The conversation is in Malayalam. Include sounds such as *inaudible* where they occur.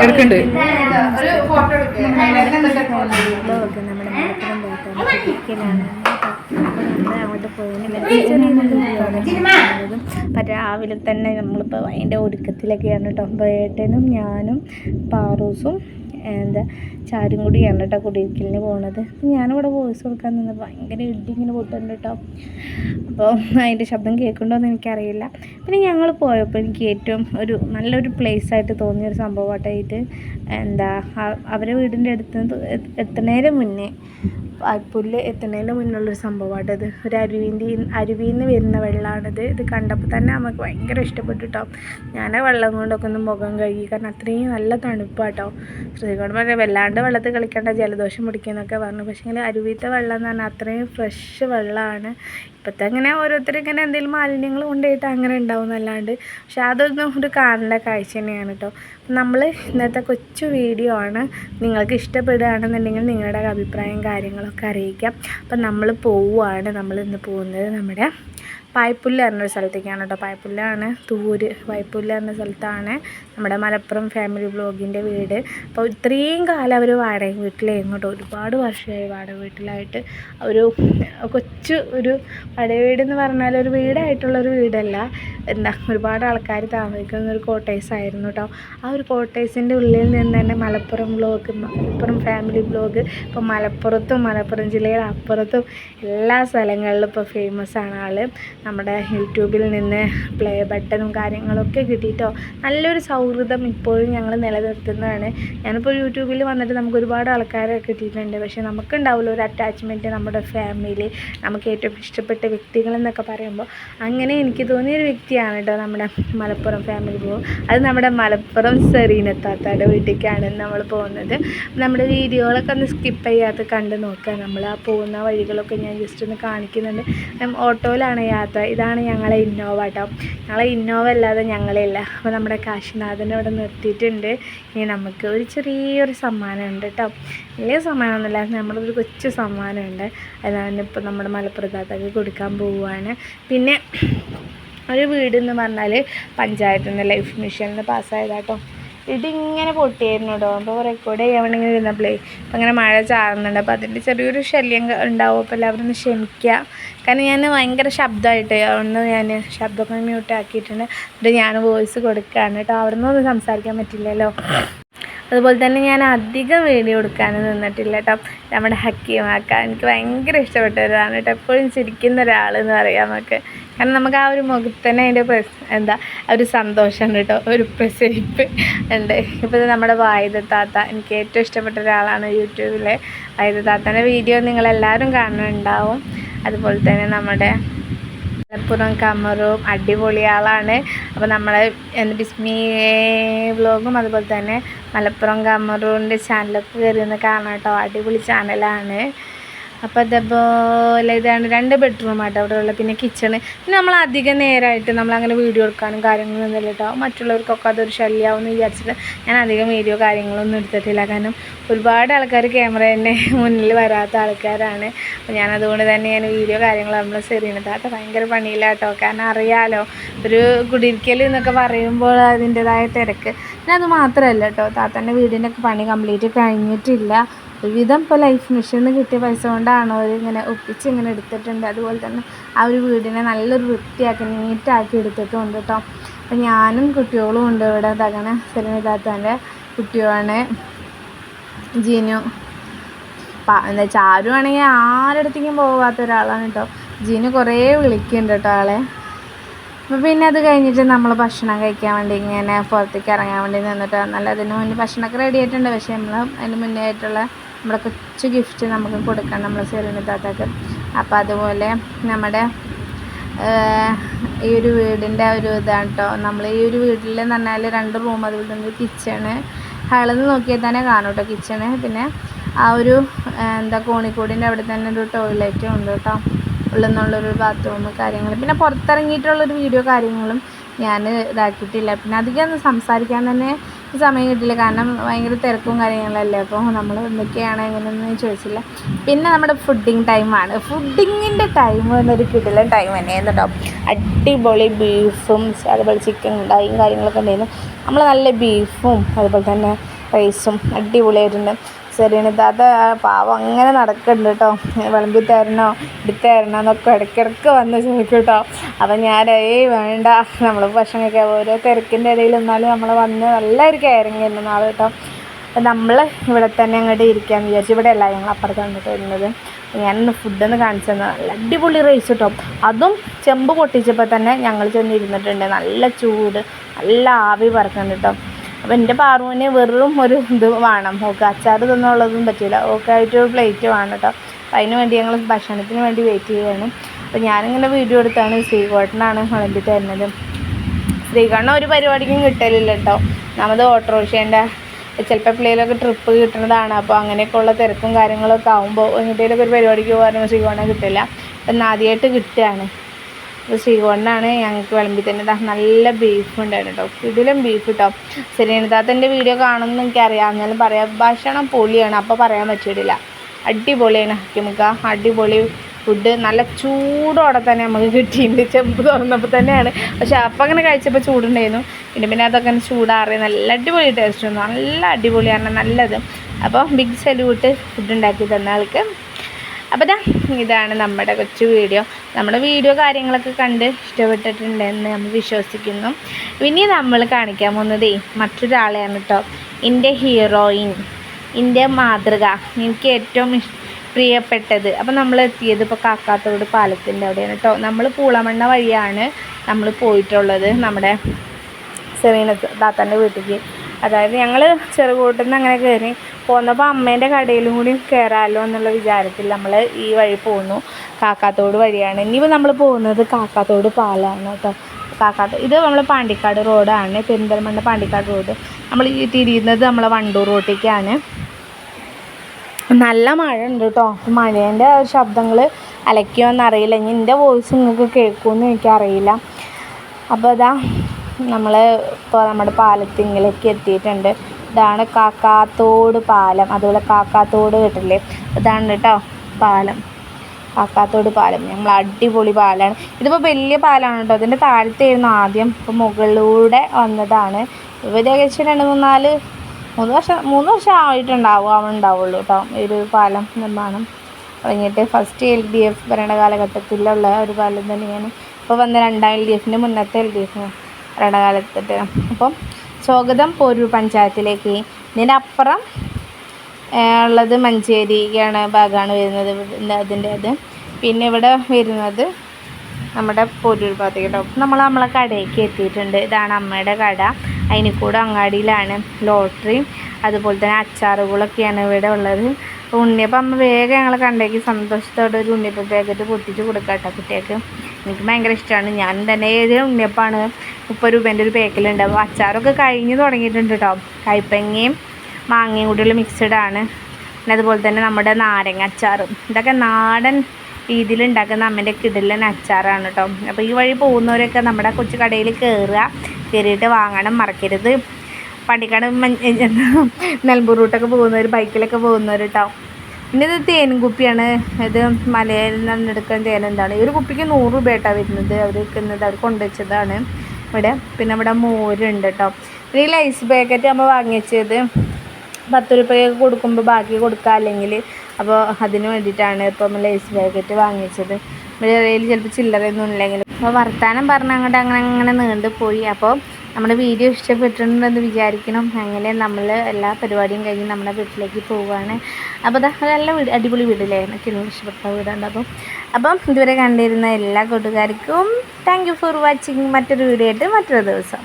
എടുക്കണ്ട് അപ്പം രാവിലെ തന്നെ നമ്മളിപ്പോൾ അതിന്റെ ഒരുക്കത്തിലൊക്കെയാണ് കേട്ടോ. ഞാനും പാറൂസും എന്താ ചാരും കൂടിയാണ് കേട്ടോ കുടിയിരിക്കലിന് പോണത്. ഞാനിവിടെ വോയിസ് കൊടുക്കാൻ നിന്ന് ഭയങ്കര ഇടി ഇങ്ങനെ പൊട്ടുണ്ട് കേട്ടോ. അപ്പോൾ അതിന്റെ ശബ്ദം കേൾക്കുന്നുണ്ടോയെന്ന് എനിക്കറിയില്ല. പിന്നെ ഞങ്ങൾ പോയപ്പോൾ എനിക്ക് ഏറ്റവും ഒരു നല്ലൊരു place ആയിട്ട് തോന്നിയൊരു സംഭവമായിട്ട് ഇത് എന്താ അവരെ വീടിന്റെ അടുത്ത് എത്തുന്നതിന് മുന്നേ പുല്ല് എത്തുന്നതിന് മുന്നുള്ളൊരു സംഭവമായിട്ടത് ഒരു അരുവിന്റെ അരുവിയിൽ നിന്ന് വരുന്ന വെള്ളമാണിത് ഇത് കണ്ടപ്പോൾ തന്നെ നമുക്ക് ഭയങ്കര ഇഷ്ടപ്പെട്ടു കേട്ടോ ഞാൻ വെള്ളം കൊണ്ടൊക്കെ ഒന്ന് മുഖം കഴുകി. കാരണം അത്രയും നല്ല തണുപ്പാട്ടോ. ശ്രീകോട് പറഞ്ഞാൽ വല്ലാണ്ട് വെള്ളത്തിൽ കളിക്കേണ്ട ജലദോഷം പിടിക്കുന്നൊക്കെ പറഞ്ഞു. പക്ഷേ അരുവിത്തെ വെള്ളം എന്ന് പറഞ്ഞാൽ അത്രയും ഫ്രഷ് വെള്ളമാണ് ഇപ്പോഴത്തെ അങ്ങനെ ഓരോരുത്തർ ഇങ്ങനെ എന്തെങ്കിലും മാലിന്യങ്ങൾ കൊണ്ടുപോയിട്ട് അങ്ങനെ ഉണ്ടാവും എന്നല്ലാണ്ട് പക്ഷേ അതൊന്നും ഒരു കാണേണ്ട കാഴ്ച തന്നെയാണ് കേട്ടോ നമ്മൾ ഇന്നത്തെ കൊച്ചു വീഡിയോ ആണ്. നിങ്ങൾക്ക് ഇഷ്ടപ്പെടുകയാണെന്നുണ്ടെങ്കിൽ നിങ്ങളുടെ അഭിപ്രായം കാര്യങ്ങളൊക്കെ അറിയിക്കാം. അപ്പം നമ്മൾ പോവുകയാണ്. നമ്മൾ ഇന്ന് പോകുന്നത് നമ്മുടെ പായ്പുല്ല് പറഞ്ഞൊരു സ്ഥലത്തേക്കാണ് കേട്ടോ. പായ്പുല്ലാണ് തൂര്. പായ്പുല്ല് പറഞ്ഞ സ്ഥലത്താണ് നമ്മുടെ മലപ്പുറം ഫാമിലി ബ്ലോഗിന്റെ വീട്. അപ്പോൾ ഇത്രയും കാലം അവർ വാടക വീട്ടിലായിരുന്നു കേട്ടോ. ഒരുപാട് വർഷമായി വാടക വീട്ടിലായിട്ട് ഒരു കൊച്ചു ഒരു വാടക വീട് എന്ന് പറഞ്ഞാൽ ഒരു വീടായിട്ടുള്ളൊരു വീടല്ല. എന്താ ഒരുപാട് ആൾക്കാർ താമസിക്കുന്ന ഒരു കോട്ടേഴ്സ് ആയിരുന്നു കേട്ടോ. ആ ഒരു കോട്ടേഴ്സിന്റെ ഉള്ളിൽ നിന്ന് തന്നെ Malappuram blog Malappuram family blog ഇപ്പോൾ മലപ്പുറത്തും മലപ്പുറം ജില്ലയുടെ അപ്പുറത്തും എല്ലാ സ്ഥലങ്ങളിലും ഇപ്പോൾ ഫേമസ് ആണ് ആൾ നമ്മുടെ യൂട്യൂബിൽ നിന്ന് പ്ലേ ബട്ടണും കാര്യങ്ങളൊക്കെ കിട്ടിയിട്ടോ നല്ലൊരു സൗഹൃദം ഇപ്പോഴും ഞങ്ങൾ നിലനിർത്തുന്നതാണ്. ഞാനിപ്പോൾ യൂട്യൂബിൽ വന്നിട്ട് നമുക്ക് ഒരുപാട് ആൾക്കാരെ കിട്ടിയിട്ടുണ്ട്. പക്ഷേ നമുക്കുണ്ടാവില്ല ഒരു അറ്റാച്ച്മെന്റ് നമ്മുടെ ഫാമിലി നമുക്ക് ഏറ്റവും ഇഷ്ടപ്പെട്ട വ്യക്തികളെന്നൊക്കെ പറയുമ്പോൾ അങ്ങനെ എനിക്ക് തോന്നിയൊരു വ്യക്തിയാണ് കേട്ടോ നമ്മുടെ മലപ്പുറം ഫാമിലി പോകും അത് നമ്മുടെ മലപ്പുറം സെറീനത്താത്തയുടെ വീട്ടിലേക്കാണ് നമ്മൾ പോകുന്നത്. നമ്മുടെ വീഡിയോകളൊക്കെ ഒന്ന് സ്കിപ്പ് ചെയ്യാതെ കണ്ട് നോക്കുക. നമ്മൾ ആ പോകുന്ന വഴികളൊക്കെ ഞാൻ ജസ്റ്റ് ഒന്ന് കാണിക്കുന്നുണ്ട്. ഓട്ടോയിലാണ് യാത്ര ഇതാണ് ഞങ്ങളെ ഇന്നോവ കേട്ടോ ഞങ്ങളെ ഇന്നോവ അല്ലാതെ ഞങ്ങളില്ല. അപ്പോൾ നമ്മുടെ കാശിനാഥനെ ഇവിടെ നിർത്തിയിട്ടുണ്ട്. ഇനി നമുക്ക് ഒരു ചെറിയൊരു സമ്മാനമുണ്ട് കേട്ടോ വലിയ സമ്മാനമൊന്നുമില്ല. നമ്മളൊരു കൊച്ചു സമ്മാനമുണ്ട്. അതാണ് ഇപ്പോൾ നമ്മുടെ മലപ്പുറത്താത്തൊക്കെ കൊടുക്കാൻ പോവുകയാണ്. പിന്നെ ഒരു വീട് എന്ന് പറഞ്ഞാൽ പഞ്ചായത്തിൽ നിന്ന് ലൈഫ് മിഷനിൽ പാസ്സായതാട്ടോ ഇതിങ്ങനെ പൊട്ടിയായിരുന്നു കേട്ടോ അപ്പോൾ റെക്കോർഡ് ചെയ്യാൻ വേണ്ടി ഇങ്ങനെ ഇരുന്നപ്പോഴേ അപ്പോൾ അങ്ങനെ മഴ ചാറുന്നുണ്ട്. അപ്പോൾ അതിന്റെ ചെറിയൊരു ശല്യം ഉണ്ടാവും. അപ്പോൾ എല്ലാവരും ഒന്ന് ക്ഷമിക്കുക കാരണം ഞാൻ ഭയങ്കര ശബ്ദമായിട്ട് അവിടുന്ന് ഞാൻ ശബ്ദമൊക്കെ മ്യൂട്ട് ആക്കിയിട്ടുണ്ട്. എന്നിട്ട് ഞാൻ വോയിസ് കൊടുക്കുകയാണ് കേട്ടോ അവിടെ നിന്നൊന്നും സംസാരിക്കാൻ പറ്റില്ലല്ലോ. അതുപോലെ തന്നെ ഞാൻ അധികം വീഡിയോ എടുക്കാനും നിന്നിട്ടില്ല കേട്ടോ. നമ്മുടെ ഹക്കീമാക്ക എനിക്ക് ഭയങ്കര ഇഷ്ടപ്പെട്ട ഒരാളാണ് കേട്ടോ. എപ്പോഴും ചിരിക്കുന്ന ഒരാൾ എന്ന് പറയാം നമുക്ക്. കാരണം നമുക്ക് ആ ഒരു മുഖത്തന്നെ അതിന്റെ പ്രസ് എന്താ ഒരു സന്തോഷമുണ്ട് കേട്ടോ. ഒരു പ്രസരിപ്പ് ഉണ്ട്. ഇപ്പോൾ നമ്മുടെ വായുധ താത്ത എനിക്ക് ഏറ്റവും ഇഷ്ടപ്പെട്ട ഒരാളാണ് യൂട്യൂബിലെ. വായുധ താത്തന്റെ വീഡിയോ നിങ്ങളെല്ലാവരും കാണുന്നുണ്ടാവും. അതുപോലെ തന്നെ നമ്മുടെ മലപ്പുറം കമറും അടിപൊളി ആളാണ്. അപ്പോൾ നമ്മൾ ബിസ്മി വ്ലോഗും അതുപോലെ തന്നെ മലപ്പുറം കമറൂന്റെ ചാനലൊക്കെ കയറി ഒന്ന് കാണാം കേട്ടോ അടിപൊളി ചാനലാണ് അപ്പോൾ അതേപോലെ ഇതാണ് രണ്ട് ബെഡ്റൂം ആട്ടോ അവിടെ ഉള്ളത്. പിന്നെ കിച്ചണ് പിന്നെ നമ്മൾ അധികം നേരമായിട്ട് നമ്മളങ്ങനെ വീഡിയോ എടുക്കാനും കാര്യങ്ങളൊന്നും ഇല്ല കേട്ടോ മറ്റുള്ളവർക്കൊക്കെ അതൊരു ശല്യമാവുമെന്ന് വിചാരിച്ചിട്ട് ഞാൻ അധികം വീഡിയോ കാര്യങ്ങളൊന്നും എടുത്തിട്ടില്ല. കാരണം ഒരുപാട് ആൾക്കാർ ക്യാമറ തന്നെ *laughs* മുന്നിൽ വരാത്ത ആൾക്കാരാണ്. അപ്പോൾ ഞാൻ അതുകൊണ്ട് തന്നെ ഞാൻ വീഡിയോ കാര്യങ്ങൾ നമ്മൾ സെറിയണത് അത് ഭയങ്കര പണിയില്ല കേട്ടോ കാരണം അറിയാലോ ഒരു കുടിയിരിക്കൽ എന്നൊക്കെ പറയുമ്പോൾ അതിന്റെതായ തിരക്ക്. പിന്നെ അത് മാത്രമല്ല കേട്ടോ താത്തന്റെ വീടിന്റെയൊക്കെ പണി കംപ്ലീറ്റ് കഴിഞ്ഞിട്ടില്ല. ഒരുവിധം ഇപ്പോൾ ലൈഫ് മിഷന് കിട്ടിയ പൈസ കൊണ്ടാണ് അവർ ഇങ്ങനെ ഒപ്പിച്ച് ഇങ്ങനെ എടുത്തിട്ടുണ്ട്. അതുപോലെ തന്നെ ആ ഒരു വീടിനെ നല്ലൊരു വൃത്തിയാക്കി നീറ്റാക്കി എടുത്തിട്ടുണ്ട് കേട്ടോ അപ്പം ഞാനും കുട്ടികളും ഉണ്ട് ഇവിടെ. തകണ സെലിമിതാത്താന്റെ കുട്ടിയാണ് ജീനു. എന്താ ചാരു ആണെങ്കിൽ ആരടുത്തേക്കും പോകാത്ത ഒരാളാണ് കേട്ടോ ജീനു കുറേ വിളിക്കുന്നുണ്ട് കേട്ടോ ആളെ. അപ്പോൾ പിന്നെ അത് കഴിഞ്ഞിട്ട് നമ്മൾ ഭക്ഷണം കഴിക്കാൻ വേണ്ടി ഇങ്ങനെ പുറത്തേക്ക് ഇറങ്ങാൻ വേണ്ടി നിന്നിട്ട് നല്ല അതിന് മുന്നേ ഭക്ഷണമൊക്കെ റെഡി ആയിട്ടുണ്ട്. പക്ഷേ നമ്മൾ അതിന് മുന്നേ ആയിട്ടുള്ള നമ്മുടെ കൊച്ചു ഗിഫ്റ്റ് നമുക്ക് കൊടുക്കാം നമ്മൾ സെറിന് താത്താക്ക്. അപ്പോൾ അതുപോലെ നമ്മുടെ ഈ ഒരു വീടിന്റെ ഒരു ഇതാണ് കേട്ടോ നമ്മൾ ഈ ഒരു വീട്ടിൽ എന്ന് പറഞ്ഞാൽ രണ്ട് റൂം അതുപോലെ തന്നെ കിച്ചണ് ഹാളിൽ നോക്കിയാൽ തന്നെ കാണും കേട്ടോ കിച്ചണ് പിന്നെ ആ ഒരു എന്താ കോണിക്കോടിന്റെ അവിടെ തന്നെ ഒരു ടോയ്ലറ്റും ഉണ്ട് കേട്ടോ ഉള്ളിൽ നിന്നുള്ളൊരു ബാത്റൂം കാര്യങ്ങൾ പിന്നെ പുറത്തിറങ്ങിയിട്ടുള്ളൊരു വീഡിയോ കാര്യങ്ങളും ഞാൻ ഇതാക്കിയിട്ടില്ല. പിന്നെ അധികം സംസാരിക്കാൻ തന്നെ സമയം കിട്ടില്ല കാരണം ഭയങ്കര തിരക്കും കാര്യങ്ങളല്ലേ. അപ്പോൾ നമ്മൾ എന്തൊക്കെയാണ് എങ്ങനെയൊന്നും ചോദിച്ചില്ല. പിന്നെ നമ്മുടെ ഫുഡിങ് ടൈമാണ് ഫുഡിങ്ങിന്റെ ടൈം എന്നൊരു കിടിലൻ ടൈം തന്നെയായിരുന്നു കേട്ടോ അടിപൊളി ബീഫും അതുപോലെ ചിക്കൻ ഉണ്ടായും കാര്യങ്ങളൊക്കെ ഉണ്ടായിരുന്നു. നമ്മൾ നല്ല ബീഫും അതുപോലെ തന്നെ റൈസും അടിപൊളിയായിട്ടുണ്ട്. ശരിയാണ്. താത്ത പാവം അങ്ങനെ നടക്കുന്നുണ്ട് കേട്ടോ വിളമ്പി തരണോ എടുത്ത് തരണോ എന്നൊക്കെ ഇടയ്ക്കിടയ്ക്ക് വന്ന് ചോദിക്കും കേട്ടോ അപ്പം ഞാൻ ഏയ് വേണ്ട. നമ്മൾ ഭക്ഷണം കഴിക്കാൻ ഓരോ തിരക്കിന്റെ ഇടയിൽ എന്നാലും നമ്മൾ വന്ന് നല്ലൊരു കയറിങ് ആയിരുന്നു നാളെ കേട്ടോ നമ്മൾ ഇവിടെ തന്നെ അങ്ങോട്ട് ഇരിക്കാമെന്ന് വിചാരിച്ചു ഇവിടെ അല്ല ഞങ്ങൾ അപ്പുറത്ത് വന്നിട്ട് വരുന്നത്. ഞാനൊന്ന് ഫുഡൊന്ന് കാണിച്ചു തന്നെ. നല്ല അടിപൊളി റൈസ് കേട്ടോ അതും ചെമ്പ് പൊട്ടിച്ചപ്പോൾ തന്നെ ഞങ്ങൾ ചെന്നിരുന്നിട്ടുണ്ട് നല്ല ചൂട് നല്ല ആവി പറക്കുന്നുണ്ട് കേട്ടോ അപ്പോൾ എന്റെ പാറുവിന് വെറും ഒരു ഇത് വേണം. ഓക്കെ അച്ചാർ തന്നുള്ളതും പറ്റില്ല ഓക്കെ ആയിട്ട് ഒരു പ്ലേറ്റ് വേണം കേട്ടോ. അപ്പോൾ അതിന് വേണ്ടി ഞങ്ങൾ ഭക്ഷണത്തിന് വേണ്ടി വെയിറ്റ് ചെയ്യുകയാണ് അപ്പോൾ ഞാനിങ്ങനെ വീഡിയോ എടുത്താണ് ശ്രീകോട്ടനാണ് വിളമ്പി തരുന്നത്. ശ്രീകണ്ഠൻ ഒരു പരിപാടിക്കും കിട്ടലില്ല കേട്ടോ. നമ്മുടെ ഓട്ടോറിക്ഷേന്റെ ചിലപ്പോൾ എപ്പോഴേലൊക്കെ ട്രിപ്പ് കിട്ടുന്നതാണ്. അപ്പോൾ അങ്ങനെയൊക്കെ ഉള്ള തിരക്കും കാര്യങ്ങളൊക്കെ ആകുമ്പോൾ എങ്ങോട്ടേലൊക്കെ ഒരു പരിപാടിക്ക് പോകാനും ശ്രീകോണ കിട്ടില്ല. അപ്പം ആദ്യമായിട്ട് കിട്ടുകയാണ്. അപ്പോൾ ശ്രീകോണനാണ് ഞങ്ങൾക്ക് വിളമ്പി തന്നെ നല്ല ബീഫ് ഉണ്ടായിരുന്നു കേട്ടോ ഇതിലും ബീഫ് കേട്ടോ സെരീനത്താത്തന്റെ വീഡിയോ കാണുമെന്ന് എനിക്കറിയാം. എന്നാലും പറയാം ഭക്ഷണം പൊളിയാണ്. അപ്പോൾ പറയാൻ പറ്റിയിട്ടില്ല. അടിപൊളിയാണ് ഹക്കിമുക്ക. അടിപൊളി ഫുഡ് നല്ല ചൂടോടെ തന്നെ നമുക്ക് കിട്ടിയിട്ടുണ്ട് ചെമ്പ് തുറന്നപ്പോൾ തന്നെയാണ്. പക്ഷെ അപ്പം അങ്ങനെ കഴിച്ചപ്പോൾ ചൂടുണ്ടായിരുന്നു. പിന്നെ പിന്നെ അതൊക്കെ ചൂടാറി നല്ല അടിപൊളി ടേസ്റ്റ് ഉണ്ട് നല്ല അടിപൊളിയാണ് നല്ലത്. അപ്പോൾ ബിഗ് സല്യൂട്ട് ഫുഡ് ഉണ്ടാക്കി തന്ന ആൾക്ക്. അപ്പോൾ ദാ ഇതാണ് നമ്മുടെ കൊച്ചു വീഡിയോ. നമ്മുടെ വീഡിയോ കാര്യങ്ങളൊക്കെ കണ്ട് ഇഷ്ടപ്പെട്ടിട്ടുണ്ടെന്ന് നമ്മൾ വിശ്വസിക്കുന്നു. പിന്നെ നമ്മൾ കാണിക്കാൻ പോകുന്നതേ മറ്റൊരാളെയാണ് കേട്ടോ എന്റെ ഹീറോയിൻ എന്റെ മാതൃക. എനിക്ക് ഏറ്റവും പ്രിയപ്പെട്ടത്. അപ്പം നമ്മൾ എത്തിയത് ഇപ്പോൾ കാക്കാത്തോട് പാലത്തിന്റെ അവിടെയാണ് കേട്ടോ നമ്മൾ പൂളമണ്ണ വഴിയാണ് നമ്മൾ പോയിട്ടുള്ളത് നമ്മുടെ സെറീന താത്താന്റെ വീട്ടിലേക്ക്. അതായത് ഞങ്ങൾ ചെറുകൂട്ടിൽ നിന്ന് അങ്ങനെ കയറി പോന്നപ്പോൾ അമ്മേന്റെ കടയിലും കൂടി കയറാമല്ലോ എന്നുള്ള വിചാരത്തിൽ നമ്മൾ ഈ വഴി പോന്നു. കാക്കാത്തോട് വഴിയാണ്. ഇനിയിപ്പോൾ നമ്മൾ പോകുന്നത് കാക്കാത്തോട് പാലാണ് കേട്ടോ. കാക്കാത്ത ഇത് നമ്മൾ പാണ്ടിക്കാട് റോഡാണ്. പെരിന്തൽമണ്ണ പാണ്ടിക്കാട് റോഡ്. നമ്മൾ ഈ തിരിയുന്നത് നമ്മളെ വണ്ടൂർ റോട്ടിലേക്കാണ്. നല്ല മഴ ഉണ്ട് കേട്ടോ. മഴേന്റെ ശബ്ദങ്ങൾ അലയ്ക്കുമെന്നറിയില്ല ഇനി എന്റെ വോയിസ് നിങ്ങൾക്ക് കേൾക്കുമെന്ന് എനിക്കറിയില്ല. അപ്പോൾ അതാ നമ്മൾ ഇപ്പോൾ നമ്മുടെ പാലത്തിങ്കിലേക്ക് എത്തിയിട്ടുണ്ട്. ഇതാണ് കാക്കാത്തോട് പാലം. അതുപോലെ കാക്കാത്തോട് കേട്ടില്ലേ ഇതാണ് കേട്ടോ പാലം. കാക്കാത്തോട് പാലം. നമ്മൾ അടിപൊളി പാലമാണ് ഇതിപ്പോൾ വലിയ പാലമാണ് കേട്ടോ. അതിന്റെ താഴത്തായിരുന്നു ആദ്യം. ഇപ്പോൾ മുകളിലൂടെ വന്നതാണ്. ഇവർ ഏകദേശം രണ്ട് മൂന്നാൽ മൂന്ന് വർഷം മൂന്ന് വർഷം ആയിട്ടുണ്ടാവും ആവുന്നുണ്ടാവുള്ളൂ കേട്ടോ ഒരു പാലം നിർമ്മാണം. തുടങ്ങിയിട്ട് ഫസ്റ്റ് എൽ ഡി എഫ് ഭരണ കാലഘട്ടത്തിലുള്ള ഒരു പാലം തന്നെയാണ്. ഇപ്പോൾ വന്ന രണ്ടാം എൽ ഡി എഫിന്റെ മുന്നത്തെ എൽ ഡി എഫ് ഭരണകാലത്തിട്ട് അപ്പം സ്വാഗതം പോരൂർ പഞ്ചായത്തിലേക്ക്. ഇതിന്റെ അപ്പുറം ഉള്ളത് മഞ്ചേരിയാണ് ഭാഗമാണ് വരുന്നത്. അതിന്റെ അത് പിന്നെ ഇവിടെ വരുന്നത് നമ്മുടെ പോരൂർ ഭാഗത്തേക്ക് നമ്മൾ നമ്മളെ കടയിലേക്ക് എത്തിയിട്ടുണ്ട്. ഇതാണ് അമ്മയുടെ കട. അതിന് കൂടെ അങ്ങാടിയിലാണ് ലോട്ടറി. അതുപോലെ തന്നെ അച്ചാറുകളൊക്കെയാണ് ഇവിടെ ഉള്ളത്. ഉണ്ണിയപ്പം അമ്മ വേഗം ഞങ്ങളെ കണ്ടേക്ക് സന്തോഷത്തോടെ ഒരു ഉണ്ണിയപ്പം പാക്കറ്റ് പൊട്ടിച്ച് കൊടുക്കാം കേട്ടോ കുട്ടികൾക്ക്. എനിക്ക് ഭയങ്കര ഇഷ്ടമാണ്. ഞാൻ തന്നെ ഏത് ഉണ്ണിയപ്പമാണ് മുപ്പത് രൂപേന്റെ ഒരു പാക്കിലുണ്ട് അപ്പോൾ അച്ചാറൊക്കെ കഴിഞ്ഞ് തുടങ്ങിയിട്ടുണ്ട് കേട്ടോ കൈപ്പങ്ങയും മാങ്ങയും കൂടിയുള്ള മിക്സഡ് ആണ്. പിന്നെ അതുപോലെ തന്നെ നമ്മുടെ നാരങ്ങ അച്ചാറും ഇതൊക്കെ നാടൻ രീതിയിൽ ഉണ്ടാക്കുന്ന അമ്മേന്റെ കിടലിന് അച്ചാറാണ് കേട്ടോ അപ്പോൾ ഈ വഴി പോകുന്നവരൊക്കെ നമ്മുടെ കൊച്ചു കടയിൽ കയറുക കയറിയിട്ട് വാങ്ങണം മറക്കരുത്. പണ്ടിക്കാട് നെൽമ്പൂർ റൂട്ടൊക്കെ പോകുന്നവർ ബൈക്കിലൊക്കെ പോകുന്നവർ കേട്ടോ പിന്നെ ഇത് തേനും കുപ്പിയാണ്. ഇത് മലയിൽ നിന്ന് എടുക്കുന്ന തേൻ എന്താണ്? ഈ ഒരു കുപ്പിക്ക് നൂറ് രൂപ ആയിട്ടാണ് വരുന്നത് അവർ അവർ കൊണ്ടുവച്ചതാണ്. ഇവിടെ പിന്നെ ഇവിടെ മോരുണ്ട് കേട്ടോ ഈ ലൈസ് പാക്കറ്റ് നമ്മൾ വാങ്ങിച്ചത് പത്ത് രൂപയൊക്കെ കൊടുക്കുമ്പോൾ ബാക്കി കൊടുക്കുക അല്ലെങ്കിൽ അപ്പോൾ അതിന് വേണ്ടിയിട്ടാണ് ഇപ്പം ലൈസ് പാക്കറ്റ് വാങ്ങിച്ചത്. ഇവിടെ ചിലപ്പോൾ ചില്ലറയൊന്നും ഇല്ലെങ്കിൽ അപ്പോൾ വർത്തമാനം പറഞ്ഞ് അങ്ങോട്ട് അങ്ങനെ അങ്ങനെ നീണ്ടുപോയി. അപ്പോൾ നമ്മുടെ വീഡിയോ ഇഷ്ടപ്പെട്ടിട്ടുണ്ടെന്ന് വിചാരിക്കണം. അങ്ങനെ നമ്മൾ എല്ലാ പരിപാടിയും കഴിഞ്ഞ് നമ്മുടെ വീട്ടിലേക്ക് പോവുകയാണ്. അപ്പോൾ അതാ നല്ല വീട് അടിപൊളി വീടില്ലേ? എനിക്ക് ഇഷ്ടപ്പെട്ട വീടുണ്ട് അപ്പം അപ്പം ഇതുവരെ കണ്ടിരുന്ന എല്ലാ കൂട്ടുകാർക്കും താങ്ക് ഫോർ വാച്ചിങ് മറ്റൊരു വീഡിയോ ആയിട്ട് മറ്റൊരു ദിവസം.